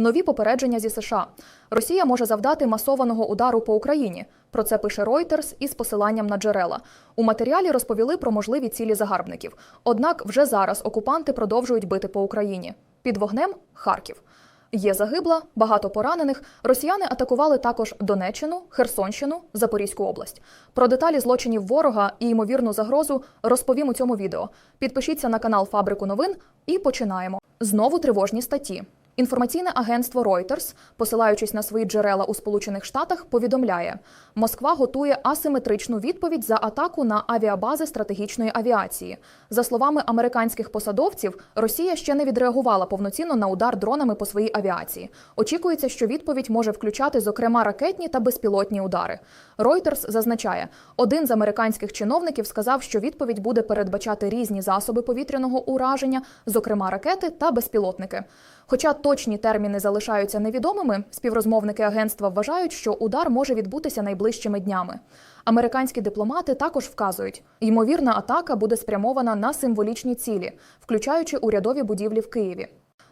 Нові попередження зі США. Росія може завдати масованого удару по Україні. Про це пише Reuters із посиланням на джерела. У матеріалі розповіли про можливі цілі загарбників. Однак вже зараз окупанти продовжують бити по Україні. Під вогнем Харків. Є загибла, багато поранених. Росіяни атакували також Донеччину, Херсонщину, Запорізьку область. Про деталі злочинів ворога і ймовірну загрозу розповім у цьому відео. Підпишіться на канал Фабрику новин і починаємо. Знову тривожні статті. Інформаційне агентство Reuters, посилаючись на свої джерела у Сполучених Штатах, повідомляє, Москва готує асиметричну відповідь за атаку на авіабази стратегічної авіації. За словами американських посадовців, Росія ще не відреагувала повноцінно на удар дронами по своїй авіації. Очікується, що відповідь може включати, зокрема, ракетні та безпілотні удари. Reuters зазначає, один з американських чиновників сказав, що відповідь буде передбачати різні засоби повітряного ураження, зокрема ракети та безпілотники. Хоча точні терміни залишаються невідомими, співрозмовники агентства вважають, що удар може відбутися найближчими днями. Американські дипломати також вказують, ймовірна атака буде спрямована на символічні цілі, включаючи урядові будівлі в Києві.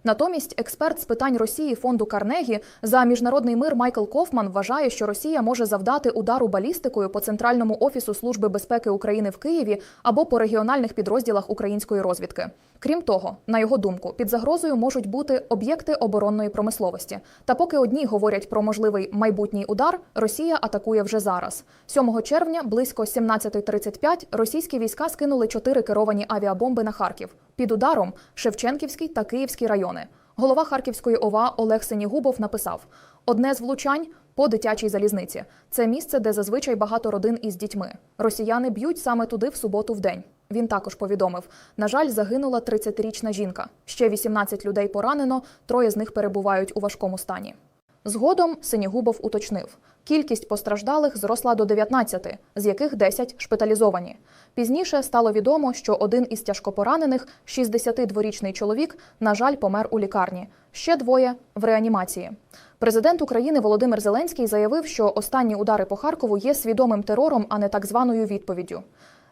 Натомість експерт з питань Росії фонду Карнегі за міжнародний мир Майкл Кофман вважає, що Росія може завдати удару балістикою по центральному офісу Служби безпеки України в Києві або по регіональних підрозділах української розвідки. Крім того, на його думку, під загрозою можуть бути об'єкти оборонної промисловості. Та поки одні говорять про можливий майбутній удар, Росія атакує вже зараз. 7 червня близько 17.35 російські війська скинули чотири керовані авіабомби на Харків. Під ударом Шевченківський та Київський райони. Голова Харківської ОВА Олег Сенігубов написав: одне з влучань по дитячій залізниці. Це місце, де зазвичай багато родин із дітьми. Росіяни б'ють саме туди в суботу в день. Він також повідомив: на жаль, загинула 30-річна жінка. Ще 18 людей поранено, троє з них перебувають у важкому стані. Згодом Синігубов уточнив: кількість постраждалих зросла до 19, з яких 10 шпиталізовані. Пізніше стало відомо, що один із тяжкопоранених, 62-річний чоловік, на жаль, помер у лікарні. Ще двоє в реанімації. Президент України Володимир Зеленський заявив, що останні удари по Харкову є свідомим терором, а не так званою відповіддю.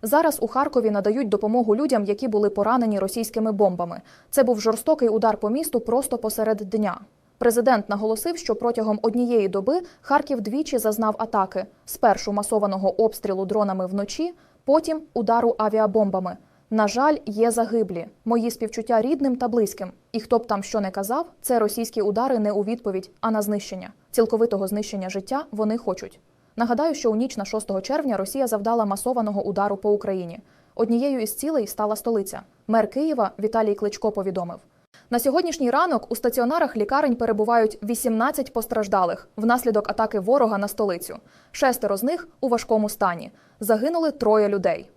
Зараз у Харкові надають допомогу людям, які були поранені російськими бомбами. Це був жорстокий удар по місту просто посеред дня. Президент наголосив, що протягом однієї доби Харків двічі зазнав атаки: спершу масованого обстрілу дронами вночі, потім удару авіабомбами. На жаль, є загиблі. Мої співчуття рідним та близьким. І хто б там що не казав, це російські удари не у відповідь, а на знищення. Цілковитого знищення життя вони хочуть. Нагадаю, що у ніч на 6 червня Росія завдала масованого удару по Україні. Однією із цілей стала столиця. Мер Києва Віталій Кличко повідомив. На сьогоднішній ранок у стаціонарах лікарень перебувають 18 постраждалих внаслідок атаки ворога на столицю. Шестеро з них у важкому стані. Загинули троє людей.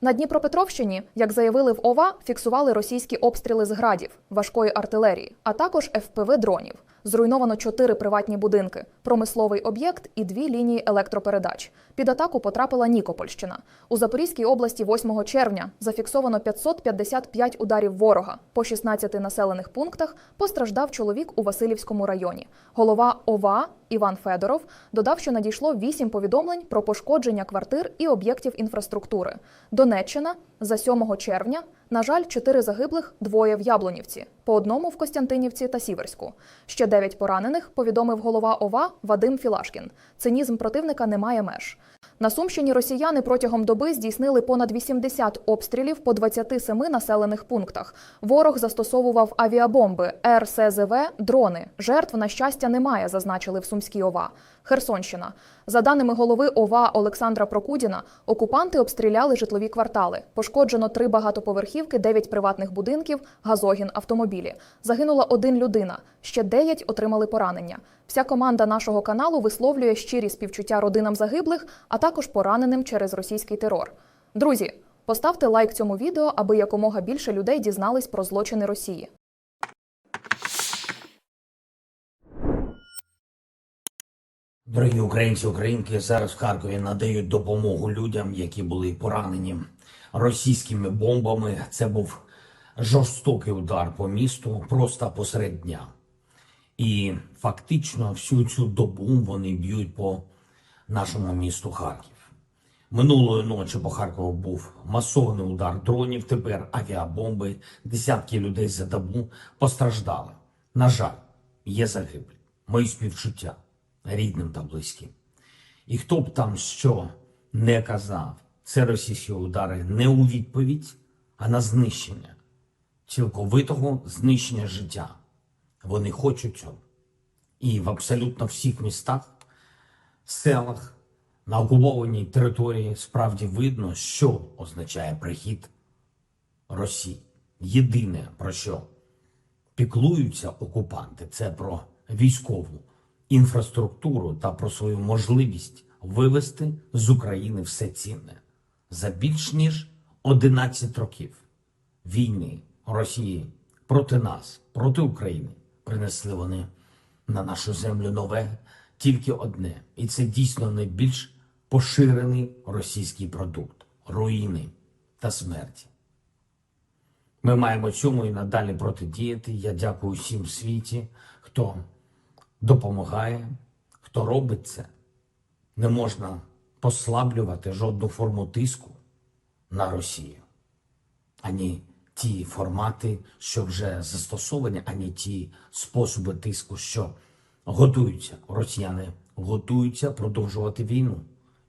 На Дніпропетровщині, як заявили в ОВА, фіксували російські обстріли з градів, важкої артилерії, а також ФПВ дронів. Зруйновано чотири приватні будинки, промисловий об'єкт і дві лінії електропередач. Під атаку потрапила Нікопольщина. У Запорізькій області 8 червня зафіксовано 555 ударів ворога. По 16 населених пунктах постраждав чоловік у Васильівському районі. Голова ОВА Іван Федоров додав, що надійшло 8 повідомлень про пошкодження квартир і об'єктів інфраструктури. Донеччина за 7 червня, на жаль, 4 загиблих, двоє в Яблунівці, по одному в Костянтинівці та Сіверську. Ще 9 поранених, повідомив голова ОВА Вадим Філашкін. Цинізм противника не має меж. На Сумщині росіяни протягом доби здійснили понад 80 обстрілів по 27 населених пунктах. Ворог застосовував авіабомби, РСЗВ, дрони. Жертв, на щастя, немає, зазначили в Сумській ОВА. Херсонщина. За даними голови ОВА Олександра Прокудіна, окупанти обстріляли житлові квартали. Пошкоджено три багатоповерхівки, дев'ять приватних будинків, газогін, автомобілі. Загинула один людина. Ще дев'ять отримали поранення. Вся команда нашого каналу висловлює щирі співчуття родинам загиблих, а також пораненим через російський терор. Друзі, поставте лайк цьому відео, аби якомога більше людей дізнались про злочини Росії. Дорогі українці, українки зараз в Харкові надають допомогу людям, які були поранені російськими бомбами. Це був жорстокий удар по місту просто посеред дня. І фактично всю цю добу вони б'ють по нашому місту Харків. Минулої ночі по Харкову був масований удар дронів, тепер авіабомби, десятки людей за добу постраждали. На жаль, є загиблі. Мої співчуття рідним та близьким. І хто б там що не казав, це російські удари не у відповідь, а на знищення, цілковитого знищення життя. Вони хочуть цього. І в абсолютно всіх містах, селах, на окупованій території справді видно, що означає прихід Росії. Єдине про що піклуються окупанти, це про військову інфраструктуру та про свою можливість вивести з України все цінне за більш ніж 11 років війни Росії проти нас, проти України, принесли вони на нашу землю нове тільки одне, і це дійсно найбільш поширений російський продукт руїни та смерті. Ми маємо цьому і надалі протидіяти. Я дякую всім світі, хто допомагає, хто робить це. Не можна послаблювати жодну форму тиску на Росію. Ані ті формати, що вже застосовані, ані ті способи тиску, що готуються. Росіяни готуються продовжувати війну,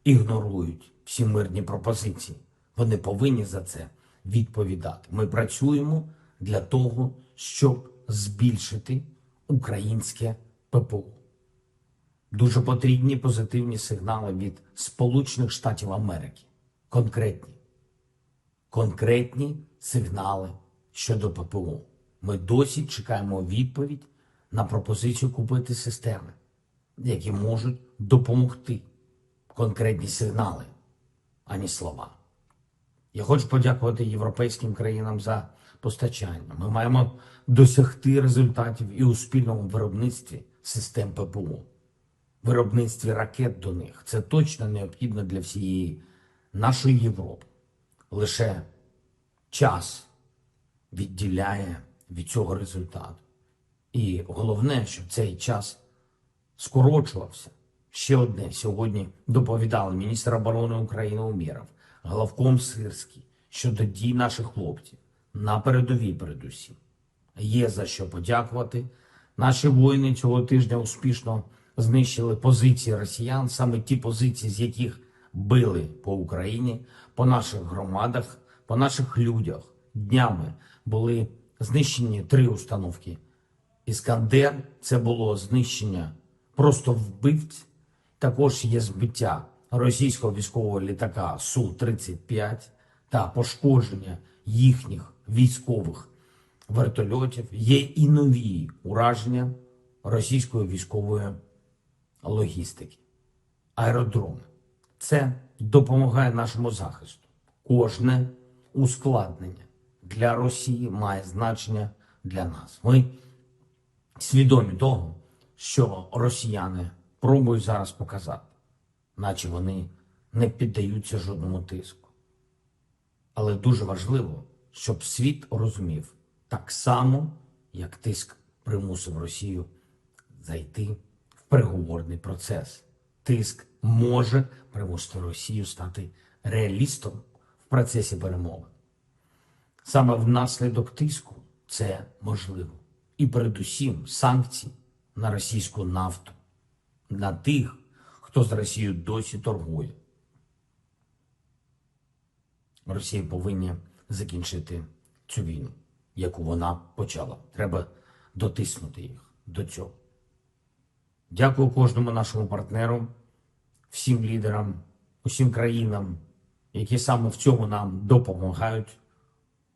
ігнорують всі мирні пропозиції. Вони повинні за це відповідати. Ми працюємо для того, щоб збільшити українське ППО. Дуже потрібні позитивні сигнали від Сполучених Штатів Америки. Конкретні конкретні сигнали щодо ППО. Ми досі чекаємо відповідь на пропозицію купити системи, які можуть допомогти. Конкретні сигнали, ані слова. Я хочу подякувати європейським країнам за постачання. Ми маємо досягти результатів і у спільному виробництві систем ППО, виробництві ракет до них. Це точно необхідно для всієї нашої Європи. Лише час відділяє від цього результату. І головне, щоб цей час скорочувався. Ще одне сьогодні доповідали міністр оборони України Умєров, главком Сирський щодо дій наших хлопців на передовій передусім. Є за що подякувати. Наші воїни цього тижня успішно знищили позиції росіян, саме ті позиції, з яких били по Україні, по наших громадах, по наших людях. Днями були знищені три установки. Іскандер це було знищення просто вбивць. Також є збиття російського військового літака Су-35 та пошкодження їхніх військових вертольотів. Є і нові ураження російської військової логістики, аеродроми. Це допомагає нашому захисту. Кожне ускладнення для Росії має значення для нас. Ми свідомі того, що росіяни пробують зараз показати, наче вони не піддаються жодному тиску. Але дуже важливо, щоб світ розумів так само, як тиск примусив Росію зайти в переговорний процес. Тиск може примусити Росію стати реалістом в процесі перемови. Саме внаслідок тиску це можливо. І передусім санкції на російську нафту, на тих, хто з Росією досі торгує. Росія повинна закінчити цю війну, яку вона почала. Треба дотиснути їх до цього. Дякую кожному нашому партнеру, всім лідерам, усім країнам, які саме в цьому нам допомагають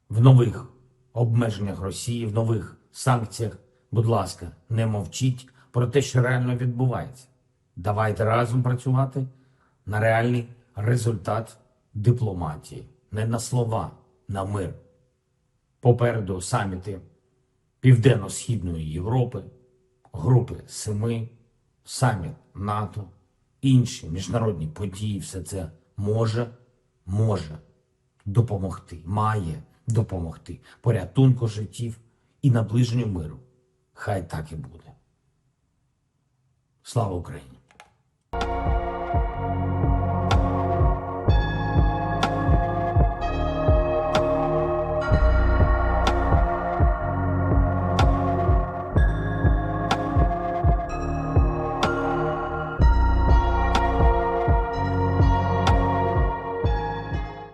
в нових обмеженнях Росії, в нових санкціях. Будь ласка, не мовчіть про те, що реально відбувається. Давайте разом працювати на реальний результат дипломатії, не на слова, на мир. Попереду саміти Південно-Східної Європи, групи Семи, саміт НАТО, інші міжнародні події, все це може, може допомогти, має допомогти порятунку життів і наближенню миру. Хай так і буде. Слава Україні!